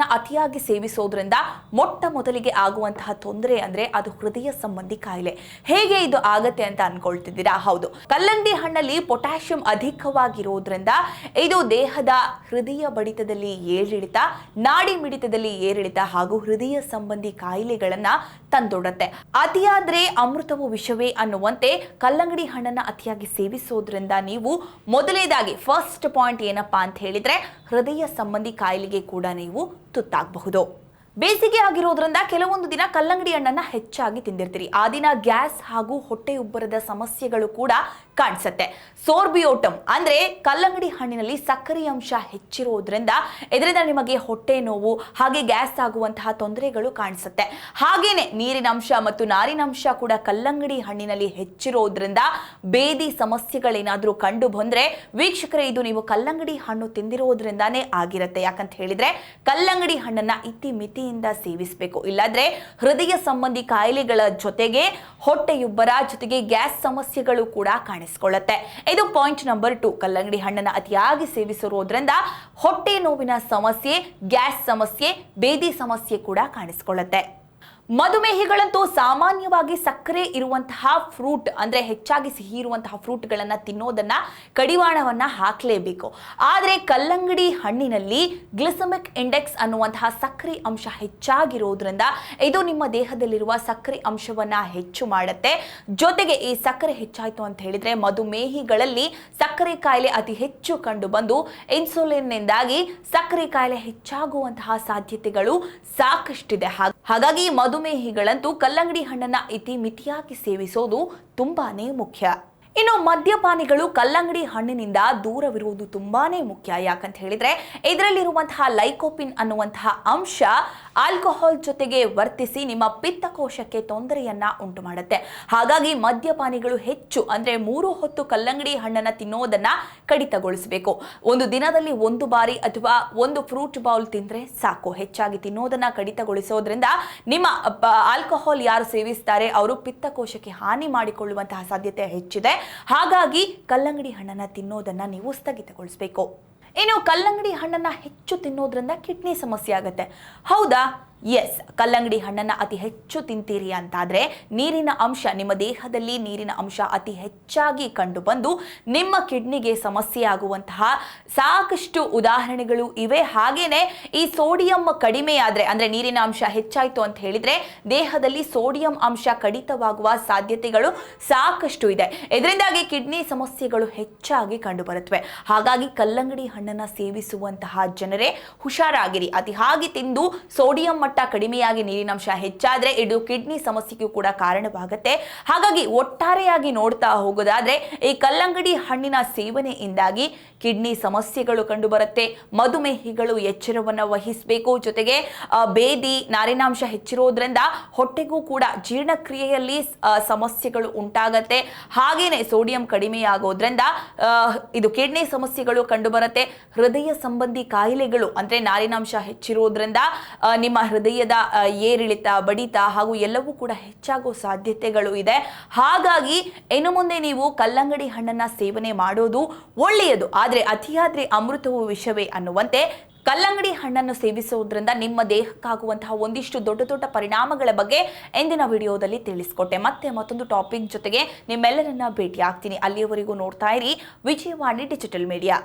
ಅತಿಯಾಗಿ ಸೇವಿಸೋದ್ರಿಂದ ಮೊಟ್ಟ ಮೊದಲಿಗೆ ಆಗುವಂತಹ ತೊಂದರೆ ಅಂದ್ರೆ ಅದು ಹೃದಯ ಸಂಬಂಧಿ ಕಾಯಿಲೆ. ಹೇಗೆ ಇದು ಆಗತ್ತೆ ಅಂತ ಅನ್ಕೊಳ್ತಿದ್ದೀರಾ? ಹೌದು. ಕಲ್ಲಂಗಡಿ ಹಣ್ಣಲ್ಲಿ ಪೊಟ್ಯಾಷಿಯಂ ಅಧಿಕವಾಗಿರೋದ್ರಿಂದ ಇದು ದೇಹದ ಹೃದಯ ಬಡಿತದಲ್ಲಿ ಏರಿಳಿತ, ನಾಡಿ ಮಿಡಿತದಲ್ಲಿ ಏರಿಳಿತ ಹಾಗೂ ಹೃದಯ ಸಂಬಂಧಿ ಕಾಯಿಲೆಗಳನ್ನ ತಂದೊಡತ್ತೆ. ಅತಿಯಾದ್ರೆ ಅಮೃತವು ವಿಷವೇ ಅನ್ನುವಂತೆ ಕಲ್ಲಂಗಡಿ ಹಣ್ಣನ್ನ ಅತಿಯಾಗಿ ಸೇವಿಸೋದ್ರಿಂದ ನೀವು ಮೊದಲನೇದಾಗಿ ಫಸ್ಟ್ ಪಾಯಿಂಟ್ ಏನಪ್ಪಾ ಅಂತ ಹೇಳಿದ್ರೆ ಹೃದಯ ಸಂಬಂಧಿ ಕಾಯಿಲೆಗೆ ಕೂಡ ನೀವು 突打不倒。ಬೇಸಿಗೆ ಆಗಿರೋದ್ರಿಂದ ಕೆಲವೊಂದು ದಿನ ಕಲ್ಲಂಗಡಿ ಹಣ್ಣನ್ನ ಹೆಚ್ಚಾಗಿ ತಿಂದಿರ್ತೀರಿ. ಆ ದಿನ ಗ್ಯಾಸ್ ಹಾಗೂ ಹೊಟ್ಟೆ ಉಬ್ಬರದ ಸಮಸ್ಯೆಗಳು ಕೂಡ ಕಾಣಿಸುತ್ತೆ. ಸೋರ್ಬಿಯೋಟಮ್ ಅಂದ್ರೆ ಕಲ್ಲಂಗಡಿ ಹಣ್ಣಿನಲ್ಲಿ ಸಕ್ಕರೆ ಅಂಶ ಹೆಚ್ಚಿರೋದ್ರಿಂದ ಇದರಿಂದ ನಿಮಗೆ ಹೊಟ್ಟೆ ನೋವು, ಹಾಗೆ ಗ್ಯಾಸ್ ಆಗುವಂತಹ ತೊಂದರೆಗಳು ಕಾಣಿಸುತ್ತೆ. ಹಾಗೇನೆ ನೀರಿನ ಅಂಶ ಮತ್ತು ನಾರಿನಂಶ ಕೂಡ ಕಲ್ಲಂಗಡಿ ಹಣ್ಣಿನಲ್ಲಿ ಹೆಚ್ಚಿರೋದ್ರಿಂದ ಬೇದಿ ಸಮಸ್ಯೆಗಳೇನಾದರೂ ಕಂಡು ಬಂದ್ರೆ ವೀಕ್ಷಕರೇ, ಇದು ನೀವು ಕಲ್ಲಂಗಡಿ ಹಣ್ಣು ತಿಂದಿರೋದ್ರಿಂದಾನೇ ಆಗಿರುತ್ತೆ. ಯಾಕಂತ ಹೇಳಿದ್ರೆ ಕಲ್ಲಂಗಡಿ ಹಣ್ಣನ್ನ ಇತಿ ಮಿತಿಯಿಂದ ಸೇವಿಸಬೇಕು. ಇಲ್ಲಾಂದ್ರೆ ಹೃದಯ ಸಂಬಂಧಿ ಕಾಯಿಲೆಗಳ ಜೊತೆಗೆ ಹೊಟ್ಟೆಯುಬ್ಬರ ಜೊತೆಗೆ ಗ್ಯಾಸ್ ಸಮಸ್ಯೆಗಳು ಕೂಡ ಕಾಣಿಸಿಕೊಳ್ಳುತ್ತೆ. ಇದು ಪಾಯಿಂಟ್ ನಂಬರ್ ಟು. ಕಲ್ಲಂಗಡಿ ಹಣ್ಣನ್ನ ಅತಿಯಾಗಿ ಸೇವಿಸಿರುವುದರಿಂದ ಹೊಟ್ಟೆ ನೋವಿನ ಸಮಸ್ಯೆ, ಗ್ಯಾಸ್ ಸಮಸ್ಯೆ, ಬೇದಿ ಸಮಸ್ಯೆ ಕೂಡ ಕಾಣಿಸ್ಕೊಳ್ಳುತ್ತೆ. ಮಧುಮೇಹಿಗಳಂತೂ ಸಾಮಾನ್ಯವಾಗಿ ಸಕ್ಕರೆ ಇರುವಂತಹ ಫ್ರೂಟ್, ಅಂದ್ರೆ ಹೆಚ್ಚಾಗಿ ಸಿಹಿ ಇರುವಂತಹ ಫ್ರೂಟ್ಗಳನ್ನ ತಿನ್ನೋದನ್ನ ಕಡಿವಾಣವನ್ನ ಹಾಕಲೇಬೇಕು. ಆದರೆ ಕಲ್ಲಂಗಡಿ ಹಣ್ಣಿನಲ್ಲಿ ಗ್ಲಿಸಮಿಕ್ ಇಂಡೆಕ್ಸ್ ಅನ್ನುವಂತಹ ಸಕ್ಕರೆ ಅಂಶ ಹೆಚ್ಚಾಗಿರೋದ್ರಿಂದ ಇದು ನಿಮ್ಮ ದೇಹದಲ್ಲಿರುವ ಸಕ್ಕರೆ ಅಂಶವನ್ನ ಹೆಚ್ಚು ಮಾಡುತ್ತೆ. ಜೊತೆಗೆ ಈ ಸಕ್ಕರೆ ಹೆಚ್ಚಾಯ್ತು ಅಂತ ಹೇಳಿದ್ರೆ ಮಧುಮೇಹಿಗಳಲ್ಲಿ ಸಕ್ಕರೆ ಕಾಯಿಲೆ ಅತಿ ಹೆಚ್ಚು ಕಂಡು ಬಂದು ಇನ್ಸುಲಿನ್ನಿಂದಾಗಿ ಸಕ್ಕರೆ ಕಾಯಿಲೆ ಹೆಚ್ಚಾಗುವಂತಹ ಸಾಧ್ಯತೆಗಳು ಸಾಕಷ್ಟಿದೆ. ಹಾಗ್- ಹಾಗಾಗಿ ಮಧುಮೇಹಿಗಳಂತೂ ಕಲ್ಲಂಗಡಿ ಹಣ್ಣನ್ನ ಇತಿ ಮಿತಿಯಾಗಿ ಸೇವಿಸೋದು ತುಂಬಾನೇ ಮುಖ್ಯ. ಇನ್ನು ಮದ್ಯಪಾನಿಗಳು ಕಲ್ಲಂಗಡಿ ಹಣ್ಣಿನಿಂದ ದೂರವಿರುವುದು ತುಂಬಾನೇ ಮುಖ್ಯ. ಯಾಕಂತ ಹೇಳಿದ್ರೆ ಇದರಲ್ಲಿರುವಂತಹ ಲೈಕೋಪಿನ್ ಅನ್ನುವಂತಹ ಅಂಶ ಆಲ್ಕೋಹಾಲ್ ಜೊತೆಗೆ ವರ್ತಿಸಿ ನಿಮ್ಮ ಪಿತ್ತಕೋಶಕ್ಕೆ ತೊಂದರೆಯನ್ನ ಉಂಟು ಮಾಡುತ್ತೆ ಹಾಗಾಗಿ ಮದ್ಯಪಾನಿಗಳು ಹೆಚ್ಚು ಅಂದ್ರೆ ಮೂರು ಹೊತ್ತು ಕಲ್ಲಂಗಡಿ ಹಣ್ಣನ್ನ ತಿನ್ನೋದನ್ನ ಕಡಿತಗೊಳಿಸಬೇಕು. ಒಂದು ದಿನದಲ್ಲಿ ಒಂದು ಬಾರಿ ಅಥವಾ ಒಂದು ಫ್ರೂಟ್ ಬೌಲ್ ತಿಂದ್ರೆ ಸಾಕು. ಹೆಚ್ಚಾಗಿ ತಿನ್ನೋದನ್ನ ಕಡಿತಗೊಳಿಸೋದ್ರಿಂದ ನಿಮ್ಮ ಆಲ್ಕೋಹಾಲ್ ಯಾರು ಸೇವಿಸ್ತಾರೆ, ಅವರು ಪಿತ್ತಕೋಶಕ್ಕೆ ಹಾನಿ ಮಾಡಿಕೊಳ್ಳುವಂತಹ ಸಾಧ್ಯತೆ ಹೆಚ್ಚಿದೆ. ಹಾಗಾಗಿ ಕಲ್ಲಂಗಡಿ ಹಣ್ಣನ್ನು ತಿನ್ನೋದನ್ನ ನೀವು ಸ್ಥಗಿತಗೊಳಿಸಬೇಕು. ಇನ್ನು ಕಲ್ಲಂಗಡಿ ಹಣ್ಣನ್ನು ಹೆಚ್ಚು ತಿನ್ನೋದ್ರಿಂದ ಕಿಡ್ನಿ ಸಮಸ್ಯೆ ಆಗುತ್ತೆ. ಹೌದಾ? ಎಸ್ ಕಲ್ಲಂಗಡಿ ಹಣ್ಣನ್ನು ಅತಿ ಹೆಚ್ಚು ತಿಂತೀರಿ ಅಂತಾದರೆ ನೀರಿನ ಅಂಶ, ನಿಮ್ಮ ದೇಹದಲ್ಲಿ ನೀರಿನ ಅಂಶ ಅತಿ ಹೆಚ್ಚಾಗಿ ಕಂಡುಬಂದು ನಿಮ್ಮ ಕಿಡ್ನಿಗೆ ಸಮಸ್ಯೆ ಆಗುವಂತಹ ಸಾಕಷ್ಟು ಉದಾಹರಣೆಗಳು ಇವೆ. ಹಾಗೇನೆ ಈ ಸೋಡಿಯಂ ಕಡಿಮೆ ಆದರೆ, ಅಂದ್ರೆ ನೀರಿನ ಅಂಶ ಹೆಚ್ಚಾಯಿತು ಅಂತ ಹೇಳಿದ್ರೆ ದೇಹದಲ್ಲಿ ಸೋಡಿಯಂ ಅಂಶ ಕಡಿತವಾಗುವ ಸಾಧ್ಯತೆಗಳು ಸಾಕಷ್ಟು ಇದೆ. ಇದರಿಂದಾಗಿ ಕಿಡ್ನಿ ಸಮಸ್ಯೆಗಳು ಹೆಚ್ಚಾಗಿ ಕಂಡುಬರುತ್ತವೆ. ಹಾಗಾಗಿ ಕಲ್ಲಂಗಡಿ ಹಣ್ಣನ್ನು ಸೇವಿಸುವಂತಹ ಜನರೇ ಹುಷಾರಾಗಿರಿ. ಅತಿ ಹಾಗೆ ತಿಂದು ಸೋಡಿಯಂ ಮಟ್ಟ ಕಡಿಮೆಯಾಗಿ ನೀರಿನಂಶ ಹೆಚ್ಚಾದ್ರೆ ಇದು ಕಿಡ್ನಿ ಸಮಸ್ಯೆಗೂ ಕೂಡ ಕಾರಣವಾಗುತ್ತೆ. ಹಾಗಾಗಿ ಒಟ್ಟಾರೆಯಾಗಿ ನೋಡ್ತಾ ಹೋಗೋದಾದ್ರೆ ಈ ಕಲ್ಲಂಗಡಿ ಹಣ್ಣಿನ ಸೇವನೆಯಿಂದಾಗಿ ಕಿಡ್ನಿ ಸಮಸ್ಯೆಗಳು ಕಂಡುಬರುತ್ತೆ. ಮಧುಮೇಹಿಗಳು ಎಚ್ಚರವನ್ನು ವಹಿಸಬೇಕು. ಜೊತೆಗೆ ಬೇದಿ, ನಾರಿನಾಂಶ ಹೆಚ್ಚಿರೋದ್ರಿಂದ ಹೊಟ್ಟೆಗೂ ಕೂಡ ಜೀರ್ಣಕ್ರಿಯೆಯಲ್ಲಿ ಸಮಸ್ಯೆಗಳು ಉಂಟಾಗತ್ತೆ. ಹಾಗೇನೆ ಸೋಡಿಯಂ ಕಡಿಮೆಯಾಗೋದ್ರಿಂದ ಇದು ಕಿಡ್ನಿ ಸಮಸ್ಯೆಗಳು ಕಂಡುಬರುತ್ತೆ. ಹೃದಯ ಸಂಬಂಧಿ ಕಾಯಿಲೆಗಳು ಅಂದ್ರೆ ನಾರಿನಾಂಶ ಹೆಚ್ಚಿರೋದ್ರಿಂದ ನಿಮ್ಮ ನಿಮ್ಮ ಹೃದಯದ ಏರಿಳಿತ, ಬಡಿತ ಹಾಗೂ ಎಲ್ಲವೂ ಕೂಡ ಹೆಚ್ಚಾಗೋ ಸಾಧ್ಯತೆಗಳು ಇದೆ. ಹಾಗಾಗಿ ಇನ್ನು ಮುಂದೆ ನೀವು ಕಲ್ಲಂಗಡಿ ಹಣ್ಣನ್ನು ಸೇವನೆ ಮಾಡೋದು ಒಳ್ಳೆಯದು. ಆದರೆ ಅತಿಯಾದ್ರೆ ಅಮೃತವು ವಿಷವೇ ಅನ್ನುವಂತೆ ಕಲ್ಲಂಗಡಿ ಹಣ್ಣನ್ನು ಸೇವಿಸುವುದರಿಂದ ನಿಮ್ಮ ದೇಹಕ್ಕಾಗುವಂತಹ ಒಂದಿಷ್ಟು ದೊಡ್ಡ ದೊಡ್ಡ ಪರಿಣಾಮಗಳ ಬಗ್ಗೆ ಎಂದಿನ ವಿಡಿಯೋದಲ್ಲಿ ತಿಳಿಸ್ಕೊಟ್ಟೆ. ಮತ್ತೆ ಮತ್ತೊಂದು ಟಾಪಿಕ್ ಜೊತೆಗೆ ನಿಮ್ಮೆಲ್ಲರನ್ನ ಭೇಟಿ ಆಗ್ತೀನಿ ಅಲ್ಲಿಯವರೆಗೂ ನೋಡ್ತಾ ಇರಿ ವಿಜಯವಾಣಿ ಡಿಜಿಟಲ್ ಮೀಡಿಯಾ.